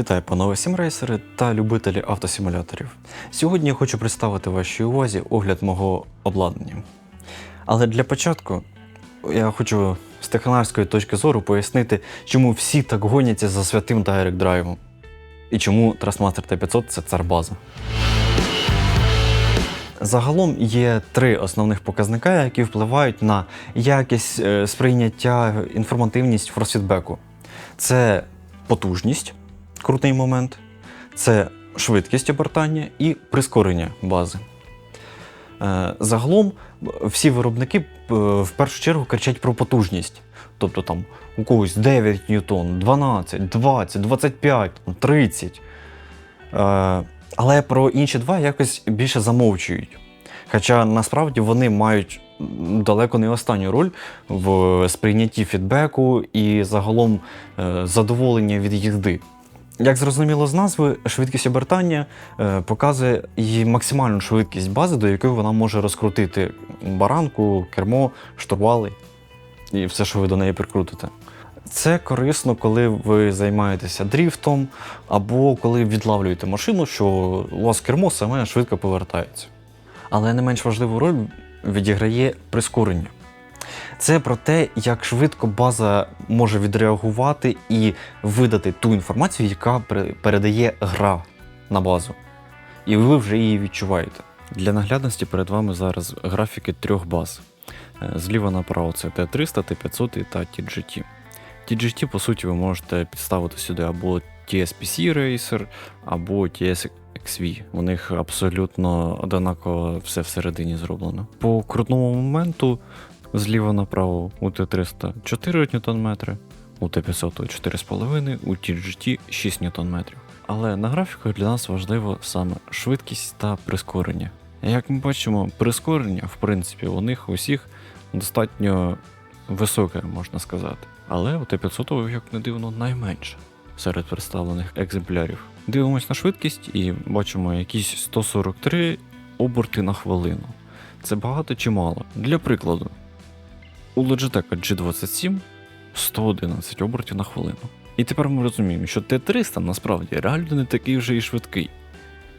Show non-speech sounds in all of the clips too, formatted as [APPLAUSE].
Вітаю, панове сімрейсери та любителі автосимуляторів. Сьогодні я хочу представити вашій увазі огляд мого обладнання. Але для початку я хочу з технарської точки зору пояснити, чому всі так гоняться за святим Direct Drive. І чому Trustmaster T500 це цар база. Загалом є три основних показника, які впливають на якість е, сприйняття, інформативність форсфідбеку. Це потужність, крутий момент, це швидкість обертання і прискорення бази. Е, Загалом всі виробники е, в першу чергу кричать про потужність. Тобто там у когось 9 ньютон, 12, 20, 25, 30. Е, Але про інші два якось більше замовчують. Хоча насправді вони мають далеко не останню роль в сприйнятті фідбеку і загалом е, задоволення від їзди. Як зрозуміло з назви, швидкість обертання е, показує її максимальну швидкість бази, до якої вона може розкрутити баранку, кермо, штурвали і все, що ви до неї прикрутите. Це корисно, коли ви займаєтеся дріфтом, або коли відлавлюєте машину, що у вас кермо саме швидко повертається. Але не менш важливу роль відіграє прискорення. Це про те, як швидко база може відреагувати і видати ту інформацію, яка передає гра на базу. І ви вже її відчуваєте. Для наглядності перед вами зараз графіки трьох баз. Е, Зліва направо це T300, T500 та TGT. TGT, по суті, ви можете підставити сюди або TSPC Racer, або TSXV. У них абсолютно однаково все всередині зроблено. По крутному моменту зліва направо у Т300 4 Нм, у Т500 4,5, у TGT 6 Нм. Але на графіках для нас важливо саме швидкість та прискорення. Як ми бачимо, прискорення, в принципі, у них усіх достатньо високе, можна сказати. Але у Т500, як не дивно, найменше серед представлених екземплярів. Дивимось на швидкість і бачимо якісь 143 оберти на хвилину. Це багато чи мало? Для прикладу, у Logitech G27 111 обертів на хвилину. І тепер ми розуміємо, що Т300 насправді реально не такий вже і швидкий.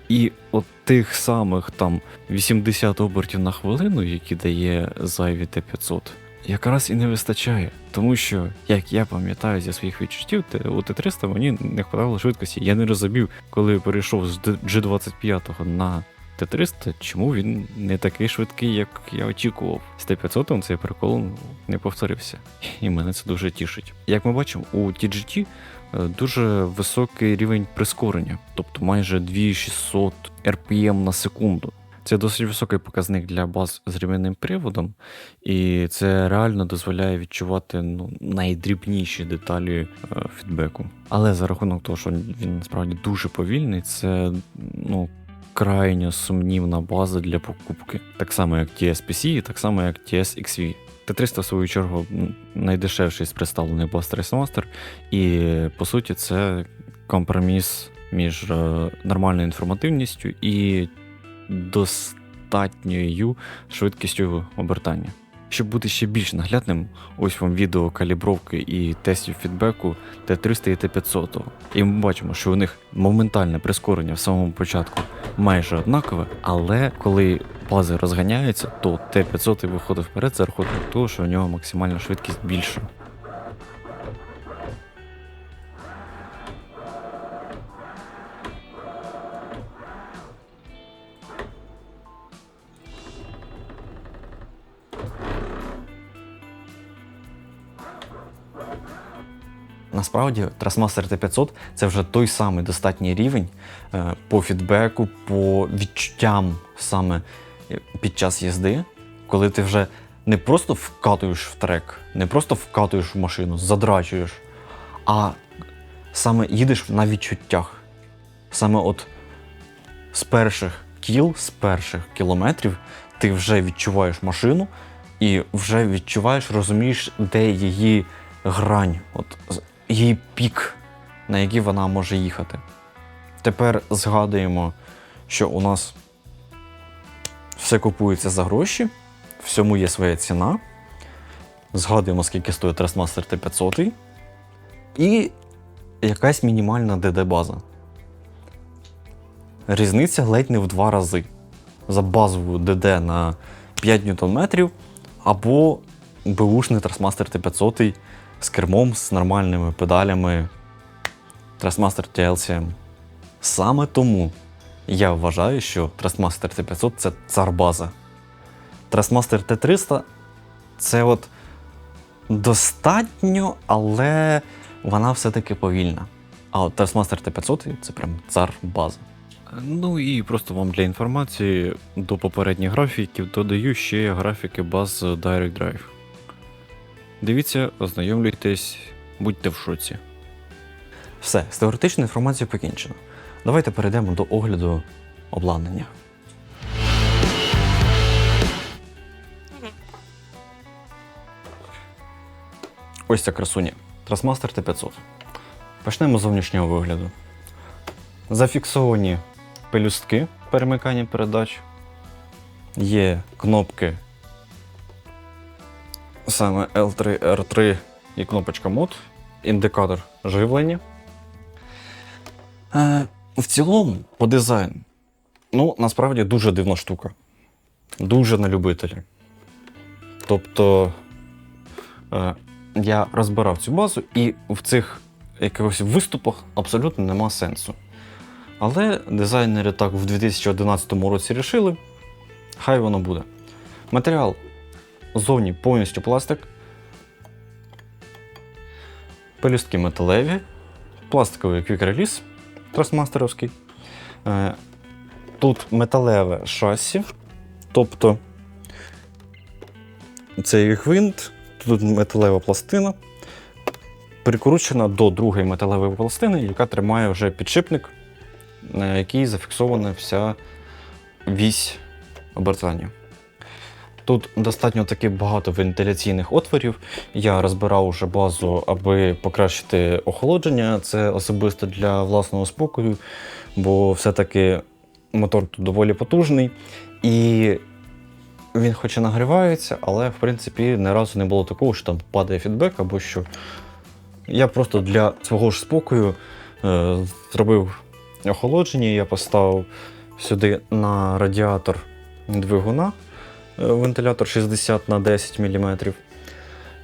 І от тих самих там 80 обертів на хвилину, які дає зайві Т500, якраз і не вистачає. Тому що, як я пам'ятаю зі своїх відчуттів, у Т300 мені не хватало швидкості. Я не розумів, коли перейшов з Д- G25 на Т300, чому він не такий швидкий, як я очікував. З Т500 цей прикол не повторився. І мене це дуже тішить. Як ми бачимо, у TGT е, дуже високий рівень прискорення, тобто майже 2600 RPM на секунду. Це досить високий показник для баз з рівневим приводом, і це реально дозволяє відчувати ну, найдрібніші деталі е, фідбеку. Але за рахунок того, що він насправді дуже повільний, це ну, крайньо сумнівна база для покупки. Так само, як TSPC, так само, як TSXV. Т300, в свою чергу, найдешевший з представлених баз Tracemaster, і по суті, це компроміс між е, нормальною інформативністю і достатньою швидкістю обертання. Щоб бути ще більш наглядним, ось вам відео калібровки і тестів фідбеку Т300 і Т500. І ми бачимо, що у них моментальне прискорення в самому початку майже однакове, але коли бази розганяються, то Т500 виходить вперед за рахунок того, що у нього максимальна швидкість більша. Насправді, Trustmaster T500 це вже той самий достатній рівень е, по фідбеку, по відчуттям саме е, під час їзди, коли ти вже не просто вкатуєш в трек, не просто вкатуєш в машину, задрачуєш, а саме їдеш на відчуттях. Саме от з перших кіл, з перших кілометрів ти вже відчуваєш машину і вже відчуваєш, розумієш, де її грань, от її пік, на який вона може їхати. Тепер згадуємо, що у нас все купується за гроші, всьому є своя ціна. Згадуємо, скільки стоїть Trustmaster T500. І якась мінімальна ДД-база. Різниця ледь не в два рази. За базову ДД на 5 Нм або беушний Trustmaster T500 з кермом, з нормальними педалями Trustmaster TLCM. Саме тому я вважаю, що Trustmaster T500 це цар база. Trustmaster T300 це от достатньо, але вона все-таки повільна. А от Trustmaster T500 це прям цар база. Ну і просто вам для інформації до попередніх графіків додаю ще графіки баз Direct Drive. Дивіться, ознайомлюйтесь, будьте в шоці. Все, з теоретичною інформацією покінчено. Давайте перейдемо до огляду обладнання. Ось ця красуня. Trustmaster T500. Почнемо з зовнішнього вигляду. Зафіксовані пелюстки перемикання передач. Є кнопки саме L3, R3 і кнопочка мод, індикатор живлення. Е, в цілому, по дизайну, ну, насправді дуже дивна штука. Дуже на любителя. Тобто е, я розбирав цю базу, і в цих якихось виступах абсолютно нема сенсу. Але дизайнери так в 2011 році рішили, хай воно буде. Матеріал зовні повністю пластик. Пелюстки металеві, пластиковий квік-реліз тросмастеровський. Е, Тут металеве шасі, тобто цей гвинт, тут металева пластина, прикручена до другої металевої пластини, яка тримає вже підшипник, на який зафіксована вся вісь обертання. Тут достатньо таки багато вентиляційних отворів. Я розбирав уже базу, аби покращити охолодження. Це особисто для власного спокою, бо все-таки мотор тут доволі потужний. І він хоч і нагрівається, але в принципі ні разу не було такого, що там падає фідбек або що. Я просто для свого ж спокою е, зробив охолодження, я поставив сюди на радіатор двигуна вентилятор 60 на 10 мм.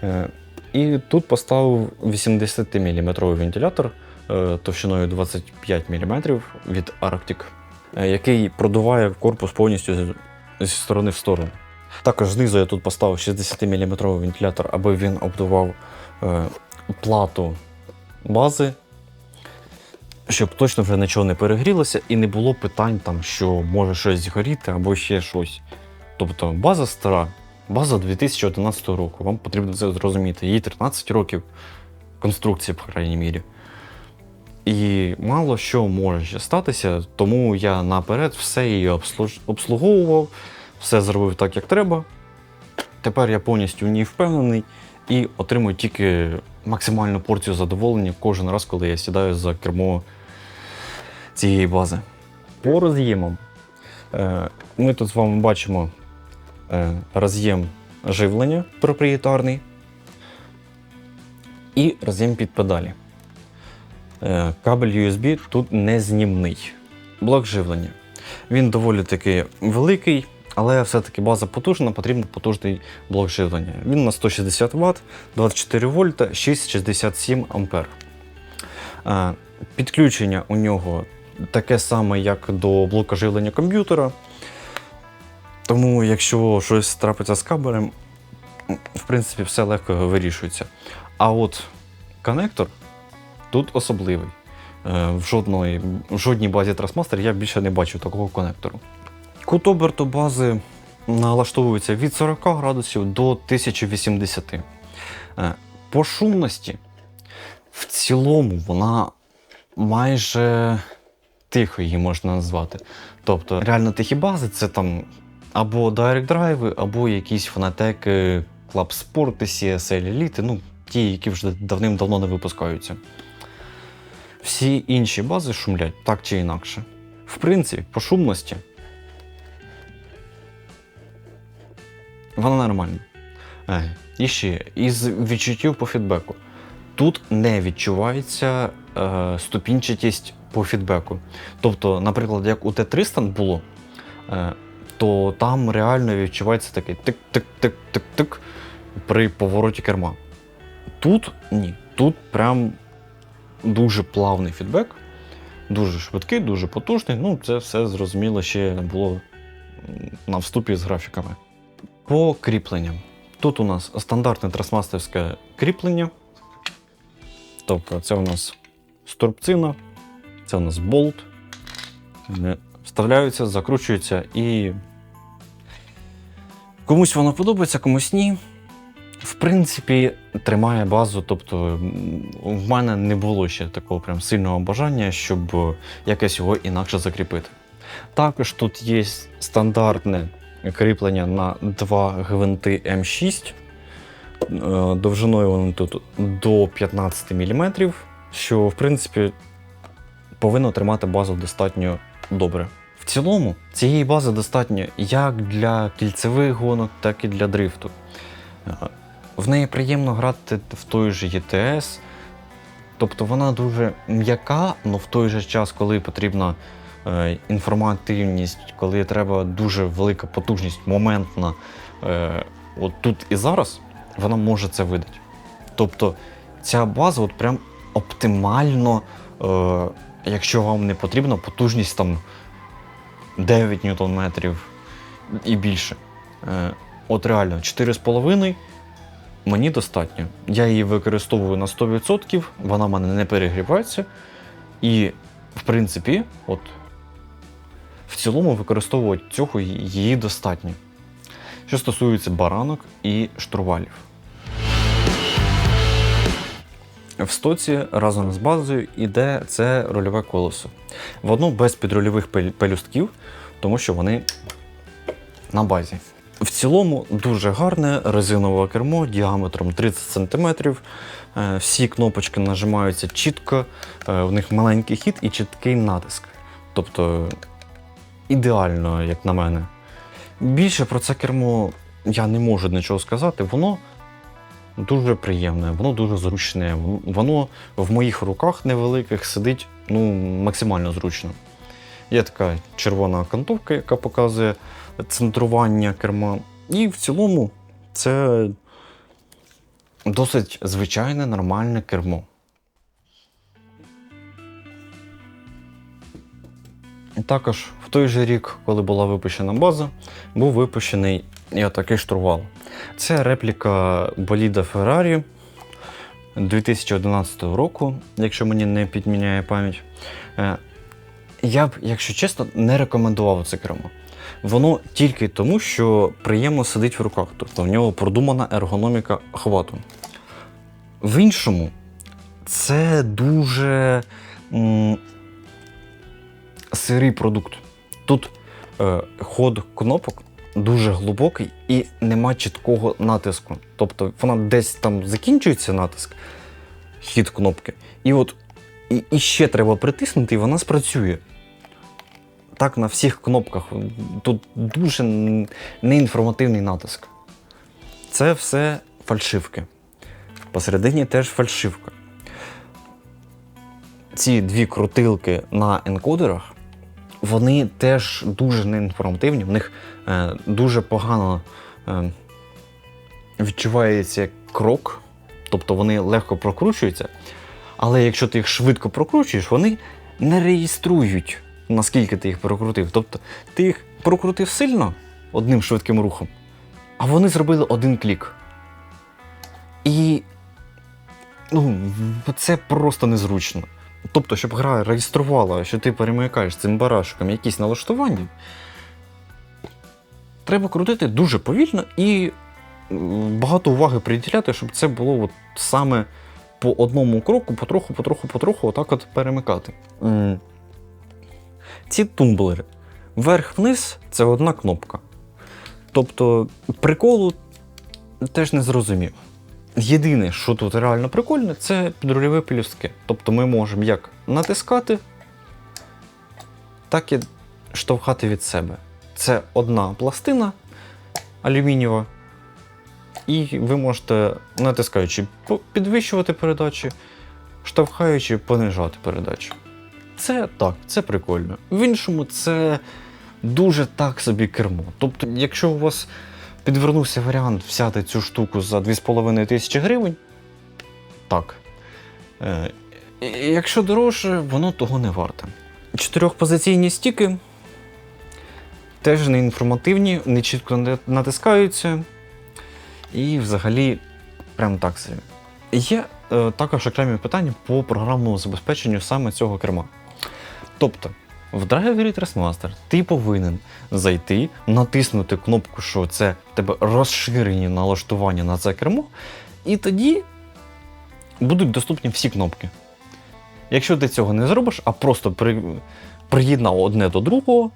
Е, і тут поставив 80 мм вентилятор е, товщиною 25 мм від Arctic, е, який продуває корпус повністю зі сторони в сторону. Також знизу я тут поставив 60 мм вентилятор, аби він обдував е, плату бази, щоб точно вже нічого не перегрілося і не було питань, там, що може щось згоріти або ще щось. Тобто база стара, база 2011 року. Вам потрібно це зрозуміти. Їй 13 років конструкції, по крайній мірі. І мало що може статися, тому я наперед все її обслуговував, все зробив так, як треба. Тепер я повністю в ній впевнений і отримую тільки максимальну порцію задоволення кожен раз, коли я сідаю за кермо цієї бази. По роз'ємам. Е, Ми тут з вами бачимо роз'єм живлення проприєтарний і роз'єм під педалі. Е, Кабель USB тут незнімний. Блок живлення. Він доволі таки великий, але все-таки база потужна, потрібен потужний блок живлення. Він на 160 Вт, 24 вольта, 6,67 ампер. Е, Підключення у нього таке саме, як до блока живлення комп'ютера. Тому, якщо щось трапиться з кабелем, в принципі, все легко вирішується. А от конектор тут особливий. Е, В, жодної, в жодній базі Trustmaster я більше не бачу такого конектору. Кут оберту бази налаштовується від 40 градусів до 1080. Е, По шумності в цілому вона майже тихо її можна назвати. Тобто реально тихі бази це там або Direct Drive, або якісь фанатеки, Club Sport, CSL Elite, ну, ті, які вже давним-давно не випускаються. Всі інші бази шумлять так чи інакше. В принципі, по шумності вона нормальна. Е, І ще із відчуттів по фідбеку. тут не відчувається е, ступінчатість по фідбеку. Тобто, наприклад, як у Т300 було, е, то там реально відчувається такий тик-тик-тик-тик-тик при повороті керма. Тут ні. Тут прям дуже плавний фідбек, дуже швидкий, дуже потужний. Ну, це все зрозуміло ще було на вступі з графіками. По кріпленням. Тут у нас стандартне трасмастерське кріплення. Тобто це у нас струбцина, це у нас болт. Вони Вставляються, закручуються і. Комусь воно подобається, комусь ні. В принципі, тримає базу, тобто в мене не було ще такого прям сильного бажання, щоб якось його інакше закріпити. Також тут є стандартне кріплення на два гвинти М6. Е, Довжиною вони тут до 15 мм, що в принципі повинно тримати базу достатньо добре. В цілому, цієї бази достатньо як для кільцевих гонок, так і для дрифту. Е, В неї приємно грати в той же ЄТС. Тобто вона дуже м'яка, але в той же час, коли потрібна е, інформативність, коли треба дуже велика потужність, моментна, е, от тут і зараз, вона може це видати. Тобто ця база от прям оптимально, е, якщо вам не потрібна потужність там 9 ньютон-метрів і більше. Е, от реально 4,5 мені достатньо. Я її використовую на 100%, вона в мене не перегрівається. І, в принципі, от в цілому використовувати цього її достатньо. Що стосується баранок і штурвалів. В стоці разом з базою йде це рульове колесо. Воно без підрульових пелюстків, тому що вони на базі. В цілому дуже гарне резинове кермо діаметром 30 см. Е, Всі кнопочки нажимаються чітко, е, в них маленький хід і чіткий натиск. Тобто ідеально, як на мене. Більше про це кермо я не можу нічого сказати. Воно дуже приємне, воно дуже зручне. Воно- в моїх руках невеликих сидить ну, максимально зручно. Є така червона кантовка, яка показує центрування керма. І в цілому це досить звичайне нормальне кермо. Також в той же рік, коли була випущена база, був випущений і отакий штурвал. Це репліка боліда Ferrari 2011 року, якщо мені не підміняє пам'ять. Е, Я б, якщо чесно, не рекомендував це кермо. Воно тільки тому, що приємно сидить в руках, тобто в нього продумана ергономіка хвату. В іншому, це дуже м, сирий продукт. Тут е, ход кнопок дуже глибокий і нема чіткого натиску. Тобто вона десь там закінчується натиск, хід кнопки, і от і, і ще треба притиснути, і вона спрацює. Так на всіх кнопках. Тут дуже неінформативний натиск. Це все фальшивки. Посередині теж фальшивка. Ці дві крутилки на енкодерах, вони теж дуже неінформативні, в них дуже погано е, відчувається крок, тобто вони легко прокручуються. Але якщо ти їх швидко прокручуєш, вони не реєструють, наскільки ти їх прокрутив. Тобто ти їх прокрутив сильно одним швидким рухом, а вони зробили один клік. І ну, це просто незручно. Тобто, щоб гра реєструвала, що ти перемикаєш цим барашком якісь налаштування, треба крутити дуже повільно і багато уваги приділяти, щоб це було от саме по одному кроку, потроху, потроху, потроху, отак от перемикати. Ці тумблери. Вверх-вниз це одна кнопка. Тобто приколу теж не зрозумів. Єдине, що тут реально прикольне, це підрульові пелюстки. Тобто ми можемо як натискати, так і штовхати від себе. Це одна пластина алюмінієва. І ви можете, натискаючи, підвищувати передачі, штовхаючи, понижати передачі. Це так, це прикольно. В іншому це дуже так собі кермо. Тобто, якщо у вас підвернувся варіант взяти цю штуку за 2,5 тисячі гривень, так. Е, якщо дорожче, воно того не варте. Чотирьохпозиційні стіки теж не інформативні, не чітко натискаються. І взагалі, прям так собі. Є е, також окремі питання по програмному забезпеченню саме цього керма. Тобто, в драйвері Trustmaster ти повинен зайти, натиснути кнопку, що це в тебе розширені налаштування на це кермо, і тоді будуть доступні всі кнопки. Якщо ти цього не зробиш, а просто при, приєднав одне до другого,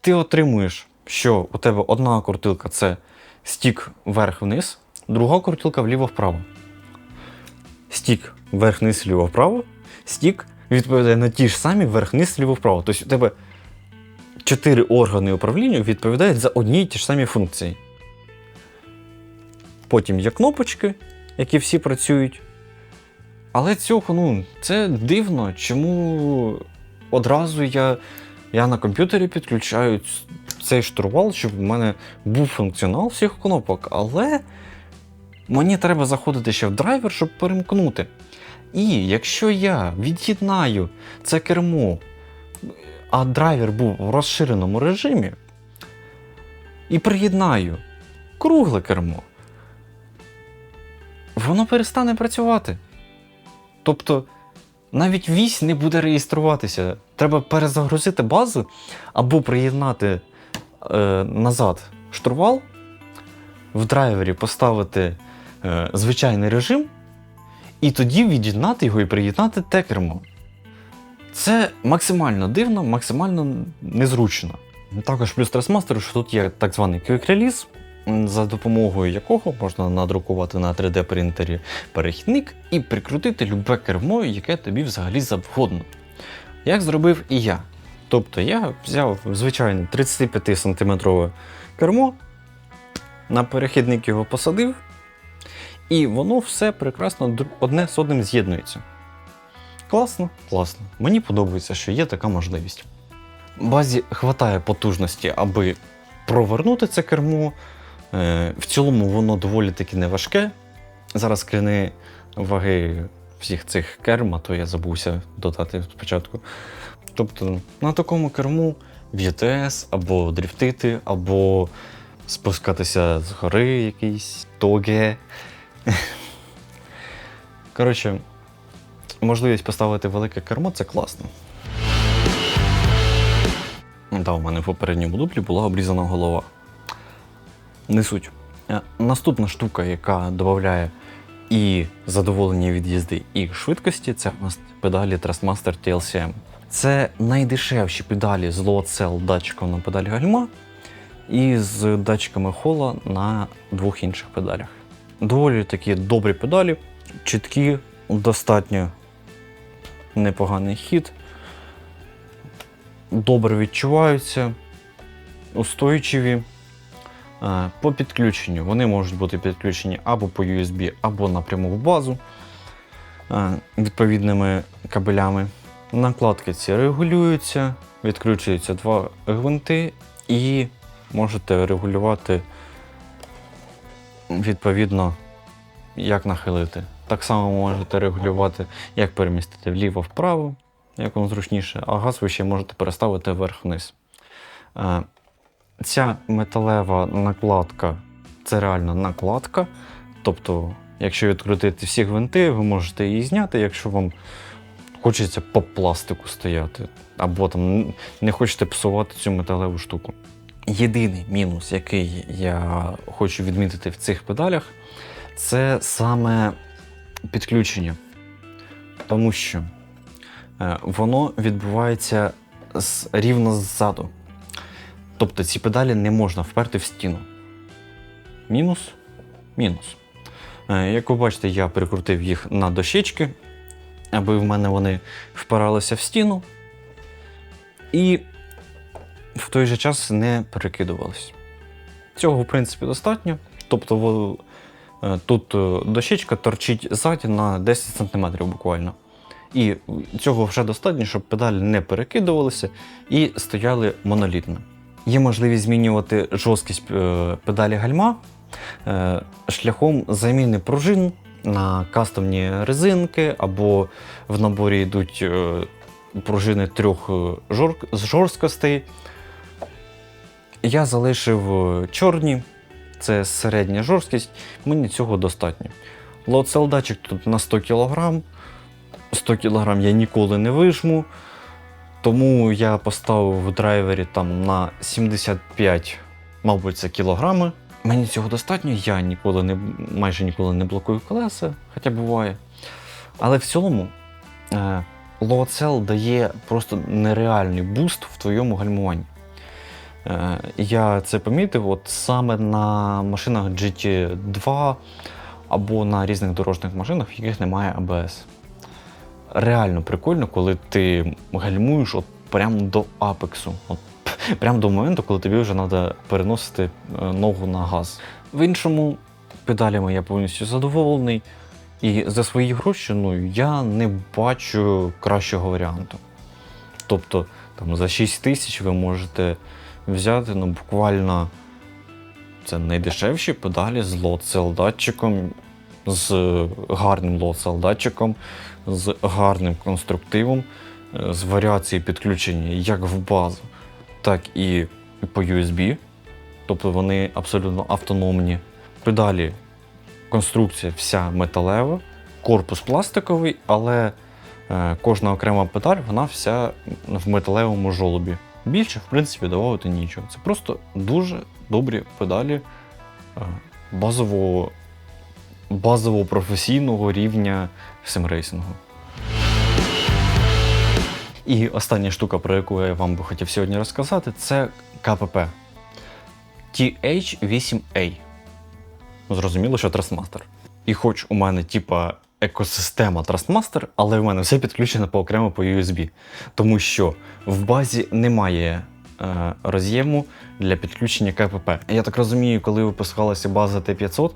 ти отримуєш, що у тебе одна крутилка це стік вверх-вниз, друга крутилка вліво-вправо. Стік вверх-вниз, вліво-вправо, стік відповідає на ті ж самі вверх-вниз, вліво-вправо. Тобто у тебе чотири органи управління відповідають за одні й ті ж самі функції. Потім є кнопочки, які всі працюють. Але цього, ну, це дивно, чому одразу я, я на комп'ютері підключаю цей штурвал, щоб в мене був функціонал всіх кнопок, але мені треба заходити ще в драйвер, щоб перемкнути. І якщо я від'єднаю це кермо, а драйвер був в розширеному режимі, і приєднаю кругле кермо, воно перестане працювати. Тобто навіть вісь не буде реєструватися. Треба перезагрузити базу або приєднати е, назад штурвал, в драйвері поставити е, звичайний режим, і тоді від'єднати його і приєднати те кермо. Це максимально дивно, максимально незручно. Також плюс Trustmaster, що тут є так званий Quick Release, за допомогою якого можна надрукувати на 3D принтері перехідник і прикрутити любе кермо, яке тобі взагалі завгодно. Як зробив і я. Тобто я взяв звичайне 35 см кермо, на перехідник його посадив, і воно все прекрасно одне з одним з'єднується. Класно, класно. Мені подобається, що є така можливість. Базі хватає потужності, аби провернути це кермо. Е, В цілому воно доволі таки неважке. Зараз клини ваги всіх цих керм, а то я забувся додати спочатку. Тобто на такому керму в ЄТС або дріфтити, або спускатися з гори якийсь тоге. [LAUGHS] Коротше, можливість поставити велике кермо це класно. Та, у мене в попередньому дублі була обрізана голова. Не суть. Е, Наступна штука, яка додає і задоволення від їзди, і швидкості, це у нас педалі Trustmaster TLCM. Це найдешевші педалі з load датчиком на педалі гальма і з датчиками хола на двох інших педалях. Доволі такі добрі педалі, чіткі, достатньо непоганий хід, добре відчуваються, устойчиві. Е, По підключенню вони можуть бути підключені або по USB, або напряму в базу е, відповідними кабелями. Накладки ці регулюються, відкручуються два гвинти і можете регулювати відповідно, як нахилити. Так само можете регулювати, як перемістити вліво-вправо, як вам зручніше, а газ ви ще можете переставити вверх-вниз. Ця металева накладка це реально накладка. Тобто, якщо відкрутити всі гвинти, ви можете її зняти, якщо вам хочеться по пластику стояти, або там не хочете псувати цю металеву штуку. Єдиний мінус, який я хочу відмітити в цих педалях, це саме підключення. Тому що е, воно відбувається рівно ззаду. Тобто ці педалі не можна вперти в стіну. Мінус? Мінус. Е, Як ви бачите, я прикрутив їх на дощечки, аби в мене вони впиралися в стіну і в той же час не перекидувались. Цього, в принципі, достатньо. Тобто е, тут е, дощечка торчить ззаді на 10 см буквально. І цього вже достатньо, щоб педалі не перекидувалися і стояли монолітно. Є можливість змінювати жорсткість е, педалі гальма е, шляхом заміни пружин на кастомні резинки, або в наборі йдуть е, пружини трьох жорсткостей. Я залишив чорні, це середня жорсткість, мені цього достатньо. Лоцел датчик тут на 100 кг. 100 кг я ніколи не вижму. Тому я поставив в драйвері там на 75, мабуть, це кілограми. Мені цього достатньо, я ніколи не, майже ніколи не блокую колеса, хоча буває. Але в цілому е, Low дає просто нереальний буст в твоєму гальмуванні. Е, я це помітив от саме на машинах GT2 або на різних дорожніх машинах, в яких немає ABS. Реально прикольно, коли ти гальмуєш от прямо до апексу. От, прямо до моменту, коли тобі вже треба переносити е, ногу на газ. В іншому, педалями я повністю задоволений. І за свої гроші ну, я не бачу кращого варіанту. Тобто там, за 6 тисяч ви можете взяти ну, буквально це найдешевші педалі з лоцел датчиком, з гарним лоцел датчиком, з гарним конструктивом, е, з варіацією підключення як в базу, так і по USB. Тобто вони абсолютно автономні. Педалі, конструкція вся металева, корпус пластиковий, але е, кожна окрема педаль вона вся в металевому жолобі. Більше, в принципі, додати нічого. Це просто дуже добрі педалі е, базового, базового професійного рівня симрейсингу. І остання штука, про яку я вам би хотів сьогодні розказати, це КПП TH8A. Зрозуміло, що Trustmaster. І хоч у мене, типа, екосистема Trustmaster, але в мене все підключено по окремо по USB. Тому що в базі немає роз'єму для підключення КПП. Я так розумію, коли випускалася база Т500, е,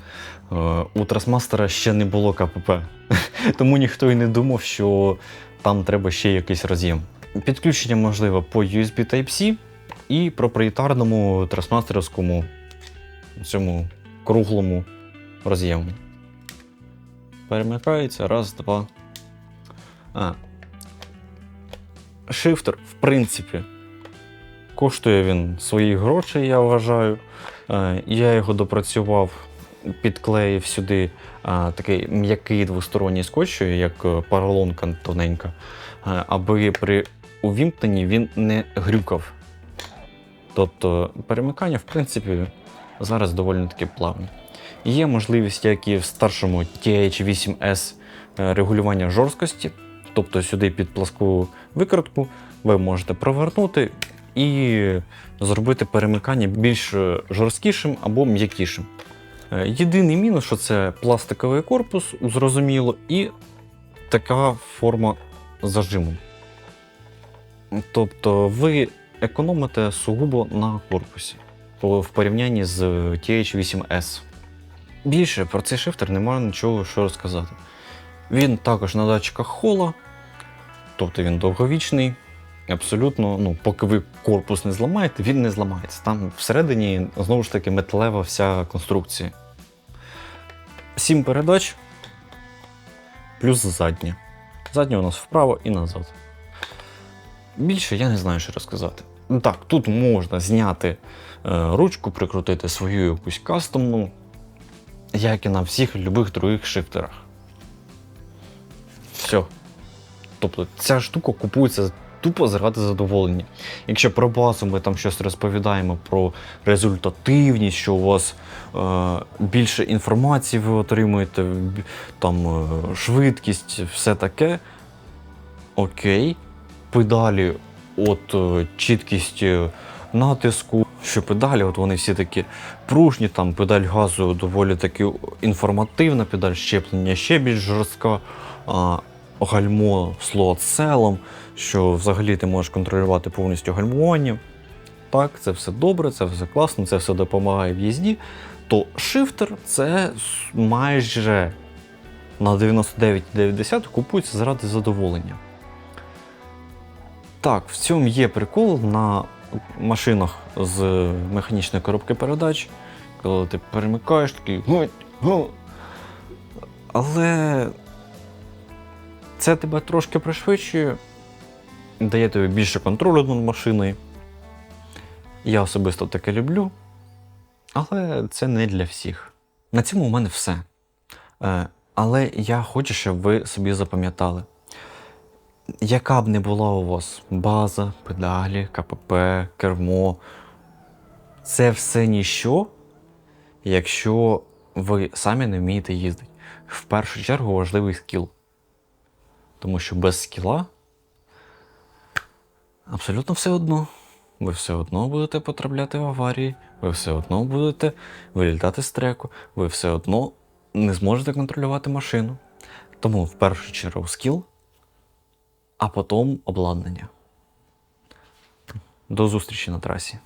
у Trustmaster ще не було КПП. [LAUGHS] Тому ніхто і не думав, що там треба ще якийсь роз'єм. Підключення можливо по USB Type-C і проприєтарному трансмастерівському цьому круглому роз'єму. Перемикається. Раз, два. А. Шифтер, в принципі, коштує він своїх грошей, я вважаю. Е, Я його допрацював, підклеїв сюди такий м'який двосторонній скотч, як е, поролонка тоненька, е, аби при увімкненні він не грюкав. Тобто перемикання, в принципі, зараз доволі таки плавне. Є можливість, як і в старшому TH8S, е, регулювання жорсткості. Тобто сюди під пласку викрутку ви можете провернути і зробити перемикання більш жорсткішим або м'якішим. Е, Єдиний мінус, що це пластиковий корпус, зрозуміло, і така форма зажиму. Тобто ви економите сугубо на корпусі в порівнянні з TH8S. Більше про цей шифтер немає нічого що розказати. Він також на датчиках хола, тобто він довговічний. Абсолютно, ну, поки ви корпус не зламаєте, він не зламається. Там всередині знову ж таки металева вся конструкція. Сім передач плюс задня. Задня у нас вправо і назад. Більше я не знаю, що розказати. Ну Так, тут можна зняти е, ручку, прикрутити свою якусь кастомну, як і на всіх любих других шифтерах. Все. Тобто ця штука купується тупо заради задоволення. Якщо про базу ми там щось розповідаємо про результативність, що у вас е, більше інформації ви отримуєте, там е, швидкість, все таке. Окей. Педалі, от е, чіткість е, натиску, що педалі, от вони всі такі пружні, там педаль газу доволі таки інформативна, педаль щеплення ще більш жорстка, гальмо слот-селом, що взагалі ти можеш контролювати повністю гальмування. Так, це все добре, це все класно, це все допомагає в їзді. то шифтер це майже на 99,9 купується заради задоволення. Так, в цьому є прикол на машинах з механічної коробки передач, коли ти перемикаєш такий. «Гуть. Але це тебе трошки пришвидшує, дає тобі більше контролю над машиною. Я особисто таке люблю, але це не для всіх. На цьому у мене все. Е, але я хочу, щоб ви собі запам'ятали, яка б не була у вас база, педалі, КПП, кермо, це все ніщо, якщо ви самі не вмієте їздити. В першу чергу важливий скіл. Тому що без скіла абсолютно все одно. Ви все одно будете потрапляти в аварії, ви все одно будете вилітати з треку, ви все одно не зможете контролювати машину. Тому в першу чергу скіл, а потім обладнання. До зустрічі на трасі.